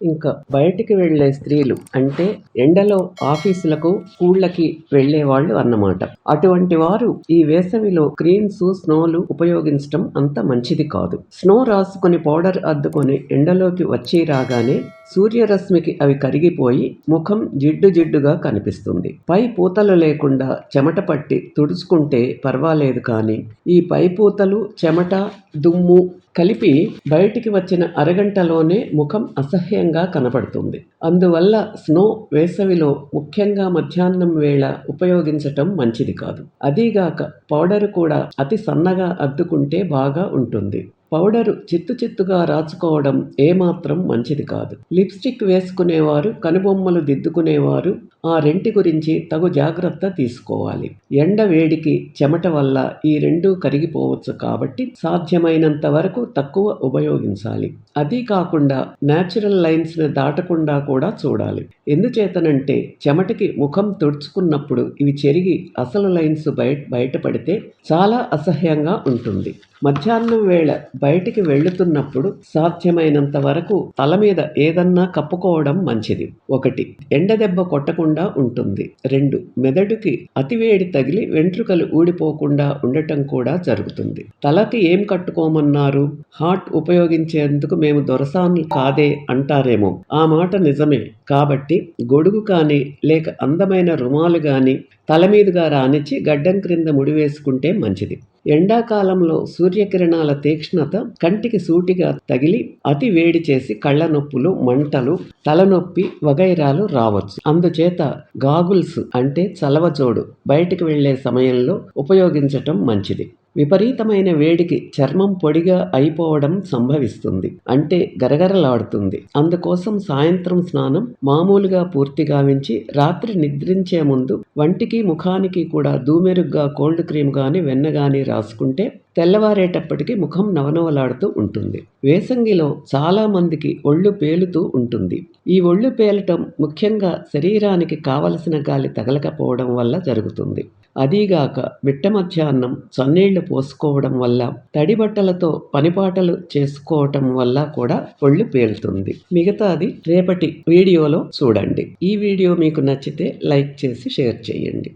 ఇంకా బయటికి వెళ్ళే స్త్రీలు అంటే ఎండలో ఆఫీసులకు స్కూళ్ళకి వెళ్ళే వాళ్ళు అన్నమాట. అటువంటి వారు ఈ వేసవిలో క్రీమ్స్ స్నోలు ఉపయోగించడం అంత మంచిది కాదు. స్నో రాసుకొని పౌడర్ అద్దుకొని ఎండలోకి వచ్చి రాగానే సూర్యరశ్మికి అవి కరిగిపోయి ముఖం జిడ్డు జిడ్డుగా కనిపిస్తుంది. పై పూతలు లేకుండా చెమట పట్టి తుడుచుకుంటే పర్వాలేదు కానీ ఈ పై పూతలు చెమట దుమ్ము కలిపి బయటికి వచ్చిన అరగంటలోనే ముఖం అసహ్యంగా కనపడుతుంది. అందువల్ల స్నో వేసవిలో ముఖ్యంగా మధ్యాహ్నం వేళ ఉపయోగించటం మంచిది కాదు. అదీగాక పౌడర్ కూడా అతి సన్నగా అద్దుకుంటే బాగా ఉంటుంది. పౌడరు చిత్తు చిత్తుగా రాచుకోవడం ఏమాత్రం మంచిది కాదు. లిప్స్టిక్ వేసుకునేవారు కనుబొమ్మలు దిద్దుకునేవారు ఆ రెంటి గురించి తగు జాగ్రత్త తీసుకోవాలి. ఎండ వేడికి చెమట వల్ల ఈ రెండు కరిగిపోవచ్చు కాబట్టి సాధ్యమైనంత వరకు తక్కువ ఉపయోగించాలి. అది కాకుండా న్యాచురల్ లైన్స్ని దాటకుండా కూడా చూడాలి. ఎందుచేతనంటే చెమటకి ముఖం తుడుచుకున్నప్పుడు ఇవి చెరిగి అసలు లైన్స్ బయట బయటపడితే చాలా అసహ్యంగా ఉంటుంది. మధ్యాహ్నం వేళ బయటికి వెళ్తున్నప్పుడు సాధ్యమైనంత వరకు తల మీద ఏదన్నా కప్పుకోవడం మంచిది. ఒకటి ఎండ దెబ్బ కొట్టకుండా ఉంటుంది. రెండు మెదడుకి అతివేడి తగిలి వెంట్రుకలు ఊడిపోకుండా ఉండటం కూడా జరుగుతుంది. తలకి ఏం కట్టుకోమన్నారు? హాట్ ఉపయోగించేందుకు మేము దొరసాన్లు కాదే అంటారేమో. ఆ మాట నిజమే. కాబట్టి గొడుగు కానీ లేక అందమైన రుమాలు కానీ తల మీదుగా రానిచ్చి గడ్డం క్రింద ముడివేసుకుంటే మంచిది. ఎండాకాలంలో సూర్యకిరణాల తీక్ష్ణత కంటికి సూటిగా తగిలి అతి వేడి చేసి కళ్ళ నొప్పులు మంటలు తలనొప్పి వగైరాలు రావచ్చు. అందుచేత గాగుల్స్ అంటే చలవచోడు బయటికి వెళ్ళే సమయంలో ఉపయోగించటం మంచిది. విపరీతమైన వేడికి చర్మం పొడిగా అయిపోవడం సంభవిస్తుంది. అంటే గరగరలాడుతుంది. అందుకోసం సాయంత్రం స్నానం మామూలుగా పూర్తి గావించి రాత్రి నిద్రించే ముందు వంటికి ముఖానికి కూడా దూమెరుగ్గా కోల్డ్ క్రీమ్ కానీ వెన్న కానీ రాసుకుంటే తెల్లవారేటప్పటికి ముఖం నవనవలాడుతూ ఉంటుంది. వేసంగిలో చాలామందికి ఒళ్ళు పేలుతూ ఉంటుంది. ఈ ఒళ్ళు పేలటం ముఖ్యంగా శరీరానికి కావలసిన గాలి తగలకపోవడం వల్ల జరుగుతుంది. అదీగాక మిట్ట మధ్యాహ్నం చన్నీళ్ళు పోసుకోవడం వల్ల తడి బట్టలతో పనిపాటలు చేసుకోవటం వల్ల కూడా ఒళ్ళు పేలుతుంది. మిగతాది రేపటి వీడియోలో చూడండి. ఈ వీడియో మీకు నచ్చితే లైక్ చేసి షేర్ చేయండి.